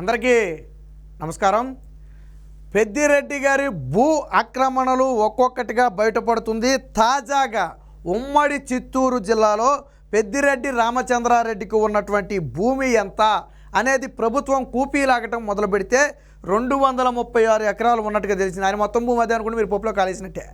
అందరికీ నమస్కారం. పెద్దిరెడ్డి గారి భూ ఆక్రమణలు ఒక్కొక్కటిగా బయటపడుతుంది. తాజాగా ఉమ్మడి చిత్తూరు జిల్లాలో పెద్దిరెడ్డి రామచంద్రారెడ్డికి ఉన్నటువంటి భూమి ఎంత అనేది ప్రభుత్వం కూపీలాగటం మొదలు పెడితే రెండు వందల ముప్పై ఆరు ఎకరాలు ఉన్నట్టుగా తెలిసింది. ఆయన మొత్తం భూమి అదే అనుకుంటే మీరు పప్పులో కాలేసినట్టే.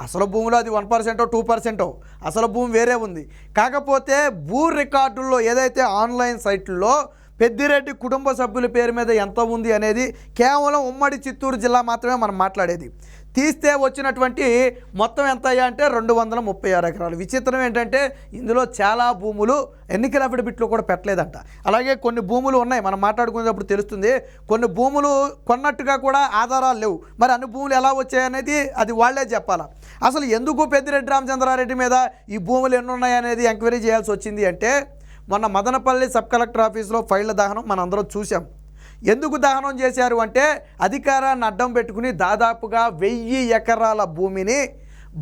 అసలు భూమిలో అది వన్ పర్సెంటో టూ పర్సెంటో. అసలు భూమి వేరే ఉంది. కాకపోతే భూ రికార్డుల్లో ఏదైతే ఆన్లైన్ సైట్లలో పెద్దిరెడ్డి కుటుంబ సభ్యుల పేరు మీద ఎంత ఉంది అనేది కేవలం ఉమ్మడి చిత్తూరు జిల్లా మాత్రమే మనం మాట్లాడేది. తీస్తే వచ్చినటువంటి మొత్తం ఎంత అయ్యా అంటే రెండు వందల ముప్పై ఆరు ఎకరాలు. విచిత్రం ఏంటంటే ఇందులో చాలా భూములు ఎన్నికల అఫిడవిట్లో కూడా పెట్టలేదంట. అలాగే కొన్ని భూములు ఉన్నాయి. మనం మాట్లాడుకునేటప్పుడు తెలుస్తుంది కొన్ని భూములు కొన్నట్టుగా కూడా ఆధారాలు లేవు. మరి అన్ని భూములు ఎలా వచ్చాయనేది అది వాళ్ళే చెప్పాలా? అసలు ఎందుకు పెద్దిరెడ్డి రామచంద్రారెడ్డి మీద ఈ భూములు ఎన్ని ఉన్నాయనేది ఎంక్వైరీ చేయాల్సి వచ్చింది అంటే మొన్న మదనపల్లి సబ్ కలెక్టర్ ఆఫీస్లో ఫైళ్ళ దహనం మనందరం చూసాం ఎందుకు దహనం చేశారు అంటే అధికారాన్ని అడ్డం పెట్టుకుని దాదాపుగా వెయ్యి ఎకరాల భూమిని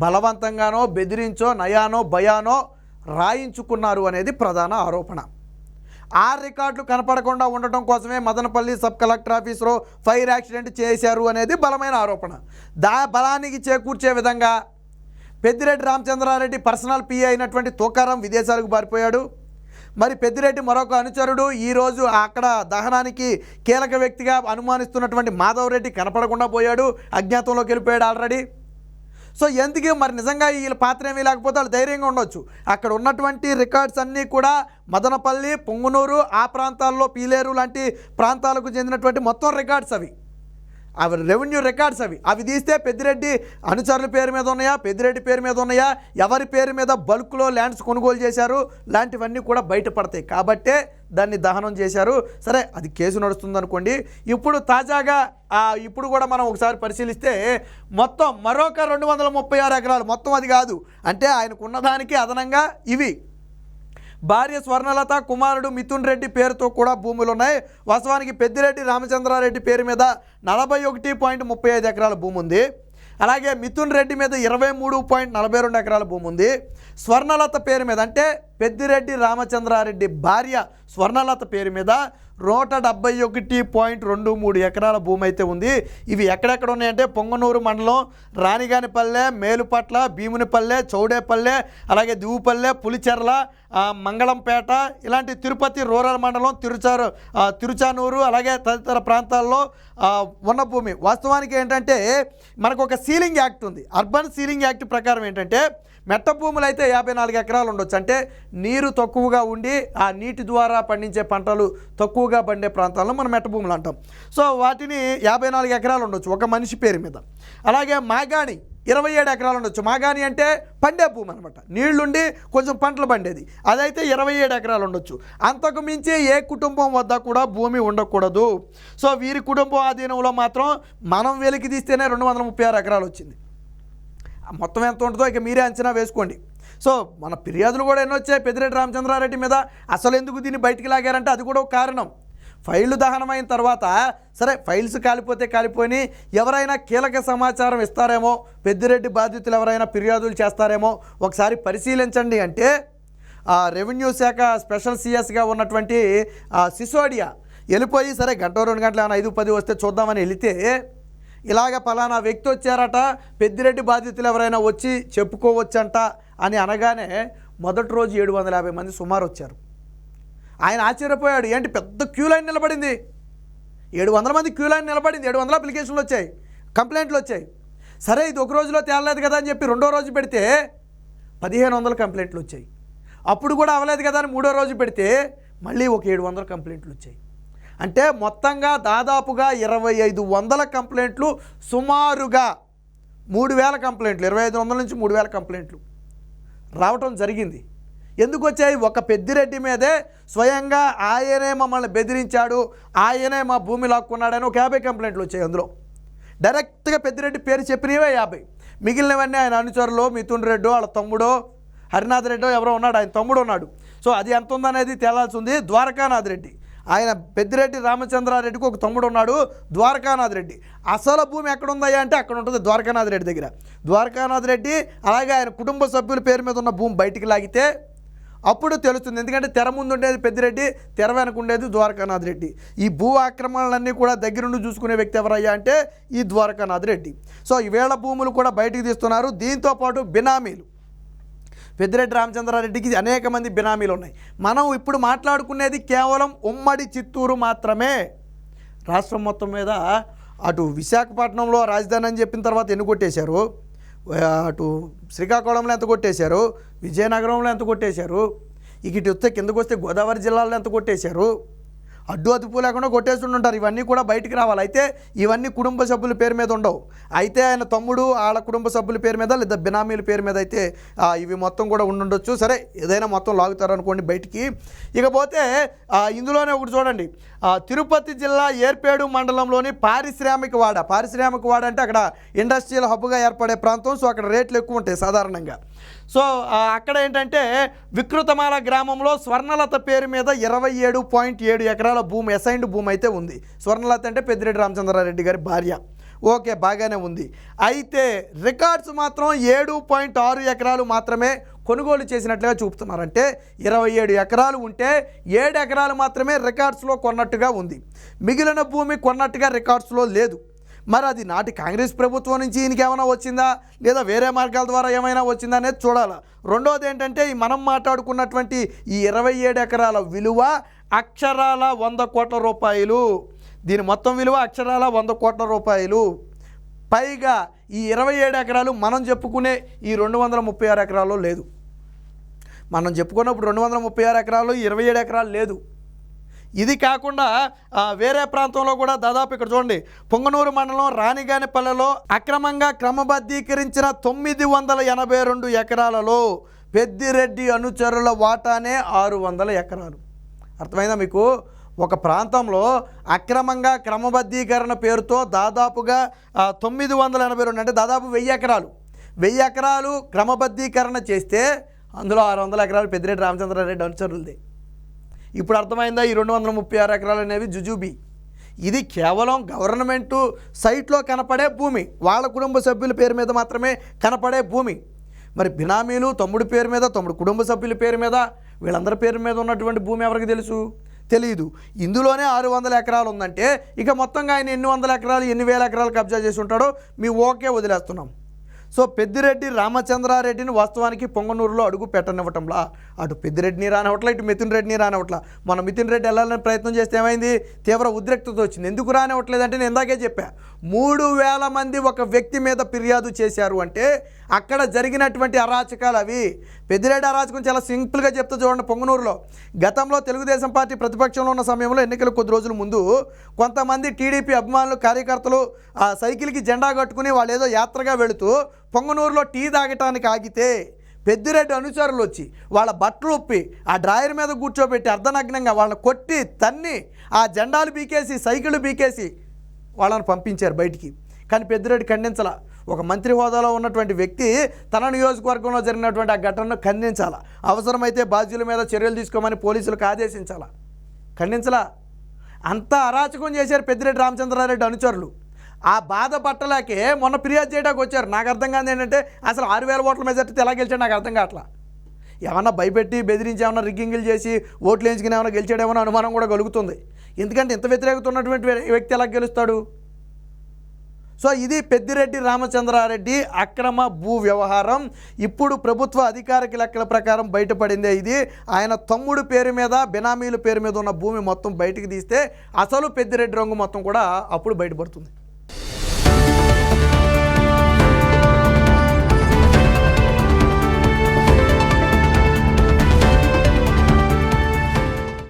బలవంతంగానో బెదిరించో నయానో భయానో రాయించుకున్నారు అనేది ప్రధాన ఆరోపణ. ఆ రికార్డులు కనపడకుండా ఉండటం కోసమే మదనపల్లి సబ్ కలెక్టర్ ఆఫీసులో ఫైర్ యాక్సిడెంట్ చేశారు అనేది బలమైన ఆరోపణ. దా బలానికి చేకూర్చే విధంగా పెద్దిరెడ్డి రామచంద్రారెడ్డి పర్సనల్ పిఏ అయినటువంటి తోకారం విదేశాలకు పారిపోయాడు. మరి పెద్దిరెడ్డి మరొక అనుచరుడు. ఈరోజు అక్కడ దహనానికి కీలక వ్యక్తిగా అనుమానిస్తున్నటువంటి మాధవ్ రెడ్డి కనపడకుండా పోయాడు. అజ్ఞాతంలోకి వెళ్ళిపోయాడు ఆల్రెడీ. సో ఎందుకు మరి నిజంగా వీళ్ళ పాత్ర ఏమీ లేకపోతే వాళ్ళు ధైర్యంగా ఉండొచ్చు. అక్కడ ఉన్నటువంటి రికార్డ్స్ అన్నీ కూడా మదనపల్లి పొంగునూరు ఆ ప్రాంతాల్లో పీలేరు లాంటి ప్రాంతాలకు చెందినటువంటి మొత్తం రికార్డ్స్ అవి. అవి రెవెన్యూ రికార్డ్స్ అవి. అవి తీస్తే పెద్దిరెడ్డి అనుచరుల పేరు మీద ఉన్నాయా? పెద్దిరెడ్డి పేరు మీద ఉన్నాయా? ఎవరి పేరు మీద బల్క్లో ల్యాండ్స్ కొనుగోలు చేశారు? లాంటివన్నీ కూడా బయటపడతాయి. కాబట్టే దాన్ని దహనం చేశారు. సరే అది కేసు నడుస్తుంది అనుకోండి ఇప్పుడు తాజాగా ఇప్పుడు కూడా మనం ఒకసారి పరిశీలిస్తే మొత్తం మరొక రెండు వందల ముప్పై ఆరు ఎకరాలు. మొత్తం అది కాదు. అంటే ఆయనకు ఉన్నదానికి అదనంగా ఇవి. భార్య స్వర్ణలత కుమారుడు మిథున్ రెడ్డి పేరుతో కూడా భూములు ఉన్నాయి వాస్తవానికి పెద్దిరెడ్డి రామచంద్రారెడ్డి పేరు మీద నలభై ఒకటి పాయింట్ ముప్పై ఐదు ఎకరాల భూమి ఉంది. అలాగే మిథున్ రెడ్డి మీద ఇరవై మూడు పాయింట్ నలభై రెండు ఎకరాల భూమి ఉంది. స్వర్ణలత పేరు మీద అంటే పెద్దిరెడ్డి రామచంద్రారెడ్డి భార్య స్వర్ణలత పేరు మీద నూట డెబ్బై ఒకటి పాయింట్ రెండు మూడు ఎకరాల భూమి అయితే ఉంది. ఇవి ఎక్కడెక్కడ ఉన్నాయంటే పొంగనూరు మండలం రాణిగానిపల్లె మేలుపట్ల భీమునిపల్లె చౌడేపల్లె అలాగే దివుపల్లె పులిచెర్ల మంగళంపేట ఇలాంటి తిరుపతి రూరల్ మండలం తిరుచారు తిరుచానూరు అలాగే తదితర ప్రాంతాల్లో ఉన్న భూమి. వాస్తవానికి ఏంటంటే మనకు ఒక సీలింగ్ యాక్ట్ ఉంది. అర్బన్ సీలింగ్ యాక్ట్ ప్రకారం ఏంటంటే మెట్ట భూములు అయితే యాభై నాలుగు ఎకరాలు ఉండొచ్చు. అంటే నీరు తక్కువగా ఉండి ఆ నీటి ద్వారా పండించే పంటలు తక్కువగా పండే ప్రాంతాల్లో మనం మెట్ట భూములు అంటాం. సో వాటిని యాభై నాలుగు ఎకరాలు ఉండొచ్చు ఒక మనిషి పేరు మీద. అలాగే మాగాణి ఇరవై ఏడు ఎకరాలు ఉండొచ్చు. మాగాణి అంటే పండే భూమి అనమాట నీళ్ళుండి కొంచెం పంటలు పండేది. అదైతే ఇరవై ఏడు ఎకరాలు ఉండొచ్చు. అంతకు మించి ఏ కుటుంబం వద్ద కూడా భూమి ఉండకూడదు. సో వీరి కుటుంబం ఆధీనంలో మాత్రం మనం వెలికి తీస్తేనే రెండు వందల ముప్పై ఆరు ఎకరాలు వచ్చింది. మొత్తం ఎంత ఉంటుందో ఇక మీరే అంచనా వేసుకోండి. సో మన ఫిర్యాదులు కూడా ఎన్నో వచ్చాయి పెద్దిరెడ్డి రామచంద్రారెడ్డి మీద. అసలు ఎందుకు దీన్ని బయటికి లాగారంటే అది కూడా ఒక కారణం. ఫైళ్ళు దహనమైన తర్వాత సరే ఫైల్స్ కాలిపోతే కాలిపోయి ఎవరైనా కీలక సమాచారం ఇస్తారేమో పెద్దిరెడ్డి బాధితులు ఎవరైనా ఫిర్యాదులు చేస్తారేమో ఒకసారి పరిశీలించండి అంటే ఆ రెవెన్యూ శాఖ స్పెషల్ సిఎస్గా ఉన్నటువంటి ఆ సిసోడియా వెళ్ళిపోయి సరే గంట రెండు గంటలు ఏమైనా ఐదు పది వస్తే చూద్దామని వెళితే ఇలాగ పలానా వ్యక్తి వచ్చారట పెద్దిరెడ్డి బాధితులు ఎవరైనా వచ్చి చెప్పుకోవచ్చంట అని అనగానే మొదటి రోజు ఏడు వందల యాభై మంది సుమారు వచ్చారు. ఆయన ఆశ్చర్యపోయాడు ఏంటి పెద్ద క్యూ లైన్ నిలబడింది? ఏడు వందల మంది క్యూ లైన్ నిలబడింది ఏడు వందల అప్లికేషన్లు వచ్చాయి కంప్లైంట్లు వచ్చాయి. సరే ఇది ఒక రోజులో తేలలేదు కదా అని చెప్పి రెండో రోజు పెడితే పదిహేను వందల కంప్లైంట్లు వచ్చాయి. అప్పుడు కూడా అవ్వలేదు కదా అని మూడో రోజు పెడితే మళ్ళీ ఒక ఏడు వందల కంప్లైంట్లు వచ్చాయి. అంటే మొత్తంగా దాదాపుగా ఇరవై ఐదు వందల కంప్లైంట్లు సుమారుగా మూడు వేల కంప్లైంట్లు ఇరవై ఐదు వందల నుంచి మూడు వేల కంప్లైంట్లు రావటం జరిగింది. ఎందుకు వచ్చాయి? ఒక పెద్దిరెడ్డి మీదే స్వయంగా ఆయనే మమ్మల్ని బెదిరించాడు ఆయనే మా భూమి లాక్కున్నాడని ఒక యాభై కంప్లైంట్లు వచ్చాయి అందులో. డైరెక్ట్గా పెద్దిరెడ్డి పేరు చెప్పినవే యాభై. మిగిలినవన్నీ ఆయన అనుచరులు మిథున్ రెడ్డో వాళ్ళ తమ్ముడో హరినాథ్ రెడ్డో ఎవరో ఉన్నాడు ఆయన తమ్ముడు ఉన్నాడు. సో అది ఎంత ఉందనేది తేలాల్సి ఉంది. ద్వారకానాథ్ రెడ్డి. ఆయన పెద్దిరెడ్డి రామచంద్రారెడ్డికి ఒక తమ్ముడు ఉన్నాడు ద్వారకానాథ్ రెడ్డి. అసలు భూమి ఎక్కడ ఉందయ్యా అంటే అక్కడ ఉంటుంది ద్వారకానాథ్ రెడ్డి దగ్గర. ద్వారకానాథ్ రెడ్డి అలాగే ఆయన కుటుంబ సభ్యుల పేరు మీద ఉన్న భూమి బయటికి లాగితే అప్పుడు తెలుస్తుంది. ఎందుకంటే తెర ముందు ఉండేది పెద్దిరెడ్డి తెర వెనక ఉండేది ద్వారకానాథ్ రెడ్డి. ఈ భూ ఆక్రమణలన్నీ కూడా దగ్గరుండి చూసుకునే వ్యక్తి ఎవరయ్యా అంటే ఈ ద్వారకానాథ్ రెడ్డి. సో ఈ వేళ భూములు కూడా బయటికి తీస్తున్నారు. దీంతో పాటు బినామీలు. పెద్దిరెడ్డి రామచంద్రారెడ్డికి అనేక మంది బినామీలు ఉన్నాయి. మనం ఇప్పుడు మాట్లాడుకునేది కేవలం ఉమ్మడి చిత్తూరు మాత్రమే. రాష్ట్రం మొత్తం మీద అటు విశాఖపట్నంలో రాజధాని అని చెప్పిన తర్వాత ఎన్ని కొట్టేశారు? అటు శ్రీకాకుళంలో ఎంత కొట్టేశారు? విజయనగరంలో ఎంత కొట్టేశారు? ఇక ఇటు వస్తే కిందకు వస్తే గోదావరి జిల్లాలో ఎంత కొట్టేశారు? అడ్డు అదుపు లేకుండా కొట్టేస్తుంటారు ఇవన్నీ కూడా బయటికి రావాలి. అయితే ఇవన్నీ కుటుంబ సభ్యుల పేరు మీద ఉండవు. అయితే ఆయన తమ్ముడు వాళ్ళ కుటుంబ సభ్యుల పేరు మీద లేదా బినామీల పేరు మీద అయితే ఇవి మొత్తం కూడా ఉండుండొచ్చు. సరే ఏదైనా మొత్తం లాగుతారనుకోండి బయటికి. ఇకపోతే ఇందులోనే ఒకటి చూడండి. తిరుపతి జిల్లా ఏర్పేడు మండలంలోని పారిశ్రామిక వాడ. పారిశ్రామిక వాడ అంటే అక్కడ ఇండస్ట్రియల్ హబ్గా ఏర్పడే ప్రాంతం. సో అక్కడ రేట్లు ఎక్కువ ఉంటాయి సాధారణంగా. సో అక్కడ ఏంటంటే వికృతమాల గ్రామంలో స్వర్ణలత పేరు మీద ఇరవై ఏడు పాయింట్ ఏడు ఎకరాల భూమి అసైన్డ్ భూమి అయితే ఉంది. స్వర్ణలత అంటే పెద్దిరెడ్డి రామచంద్రారెడ్డి గారి భార్య. ఓకే బాగానే ఉంది. అయితే రికార్డ్స్ మాత్రం ఏడు పాయింట్ ఆరు ఎకరాలు మాత్రమే కొనుగోలు చేసినట్లుగా చూపుతున్నారు. అంటే ఇరవై ఏడు ఎకరాలు ఉంటే ఏడు ఎకరాలు మాత్రమే రికార్డ్స్లో కొన్నట్టుగా ఉంది. మిగిలిన భూమి కొన్నట్టుగా రికార్డ్స్లో లేదు. మరి అది నాటి కాంగ్రెస్ ప్రభుత్వం నుంచి ఈయనకి ఏమైనా వచ్చిందా? లేదా వేరే మార్గాల ద్వారా ఏమైనా వచ్చిందా అనేది చూడాలి. రెండోది ఏంటంటే ఈ మనం మాట్లాడుకున్నటువంటి ఈ ఇరవై ఏడు ఎకరాల విలువ అక్షరాల వంద కోట్ల రూపాయలు. దీని మొత్తం విలువ అక్షరాల వంద కోట్ల రూపాయలు. పైగా ఈ ఇరవై ఏడు ఎకరాలు మనం చెప్పుకునే ఈ రెండు వందల ముప్పై ఆరు ఎకరాల్లో లేదు. మనం చెప్పుకున్నప్పుడు రెండు వందల ముప్పై ఆరు ఎకరాలు ఇరవై ఏడు ఎకరాలు లేదు. ఇది కాకుండా వేరే ప్రాంతంలో కూడా దాదాపు ఇక్కడ చూడండి పొంగనూరు మండలం రాణిగానిపల్లెలో అక్రమంగా క్రమబద్ధీకరించిన తొమ్మిది వందల ఎనభై రెండు ఎకరాలలో పెద్దిరెడ్డి అనుచరుల వాటానే ఆరు వందల ఎకరాలు. అర్థమైందా మీకు? ఒక ప్రాంతంలో అక్రమంగా క్రమబద్ధీకరణ పేరుతో దాదాపుగా తొమ్మిది వందల ఎనభై రెండు అంటే దాదాపు వెయ్యి ఎకరాలు. వెయ్యి ఎకరాలు క్రమబద్ధీకరణ చేస్తే అందులో ఆరు వందల ఎకరాలు పెద్దిరెడ్డి రామచంద్రారెడ్డి అనుచరులది. ఇప్పుడు అర్థమైందా ఈ రెండు వందల ముప్పై ఆరు ఎకరాలు అనేవి జుజుబీ. ఇది కేవలం గవర్నమెంటు సైట్లో కనపడే భూమి. వాళ్ళ కుటుంబ సభ్యుల పేరు మీద మాత్రమే కనపడే భూమి. మరి బినామీలు తమ్ముడి పేరు మీద తమ్ముడు కుటుంబ సభ్యుల పేరు మీద వీళ్ళందరి పేరు మీద ఉన్నటువంటి భూమి ఎవరికి తెలుసు? తెలియదు ఇందులోనే ఆరు వందల ఎకరాలు ఉందంటే ఇక మొత్తంగా ఆయన ఎన్ని వందల ఎకరాలు ఎన్ని వేల ఎకరాలు కబ్జా చేసి ఉంటాడో మీ ఓకే వదిలేస్తున్నాం. సో పెద్దిరెడ్డి రామచంద్రారెడ్డిని వాస్తవానికి పొంగనూరులో అడుగు పెట్టనివ్వటంలా. అటు పెద్దిరెడ్డిని రానివ్వట్లా ఇటు మితిన్ రెడ్డిని రానివ్వట్లా. మన మితిన్ రెడ్డి వెళ్ళాలని ప్రయత్నం చేస్తే ఏమైంది? తీవ్ర ఉద్రిక్తత వచ్చింది. ఎందుకు రానివ్వట్లేదంటే నేను ఇందాకే చెప్పా. మూడు వేల మంది ఒక వ్యక్తి మీద ఫిర్యాదు చేశారు అంటే అక్కడ జరిగినటువంటి అరాచకాలు అవి. పెద్దిరెడ్డి అరాచకం చాలా సింపుల్గా చెప్తూ చూడండి పొంగనూరులో. గతంలో తెలుగుదేశం పార్టీ ప్రతిపక్షంలో ఉన్న సమయంలో ఎన్నికలు కొద్ది రోజుల ముందు కొంతమంది టీడీపీ అభిమానులు కార్యకర్తలు ఆ సైకిల్కి జెండా కట్టుకుని వాళ్ళు ఏదో యాత్రగా వెళుతూ పొంగనూరులో టీ తాగటానికి ఆగితే పెద్దిరెడ్డి అనుచరులు వచ్చి వాళ్ళ బట్టలు ఒప్పి ఆ డ్రాయర్ మీద కూర్చోబెట్టి అర్ధనగ్నంగా వాళ్ళని కొట్టి తన్ని ఆ జెండాలు బీకేసి సైకిళ్ళు బీకేసి వాళ్ళని పంపించారు బయటికి. కానీ పెద్దిరెడ్డి ఖండించలా. ఒక మంత్రి హోదాలో ఉన్నటువంటి వ్యక్తి తన నియోజకవర్గంలో జరిగినటువంటి ఆ ఘటనను ఖండించాలా? అవసరమైతే బాధ్యుల మీద చర్యలు తీసుకోమని పోలీసులకు ఆదేశించాలా? ఖండించలా? అంతా అరాచకం చేశారు పెద్దిరెడ్డి రామచంద్రారెడ్డి అనుచరులు. ఆ బాధ పట్టలేకే మొన్న ఫిర్యాదు చేయడానికి వచ్చారు. నాకు అర్థం కాదు ఏంటంటే అసలు ఆరు వేల ఓట్ల మెజార్టీతో ఎలా గెలిచాడు నాకు అర్థం కావట్లా. ఏమన్నా భయపెట్టి బెదిరించి ఏమన్నా రిగ్గింగ్లు చేసి ఓట్లు వేయించుకుని ఏమైనా గెలిచాడేమో అనుమానం కూడా కలుగుతుంది. ఎందుకంటే ఇంత వ్యతిరేకత ఉన్నటువంటి వ్యక్తి ఎలా గెలుస్తాడు? సో ఇది పెద్దిరెడ్డి రామచంద్రారెడ్డి అక్రమ భూ వ్యవహారం. ఇప్పుడు ప్రభుత్వ అధికారిక లెక్కల ప్రకారం బయటపడిందే ఇది. ఆయన తమ్ముడు పేరు మీద బినామీల పేరు మీద ఉన్న భూమి మొత్తం బయటకు తీస్తే అసలు పెద్దిరెడ్డి రంగు మొత్తం కూడా అప్పుడు బయటపడుతుంది.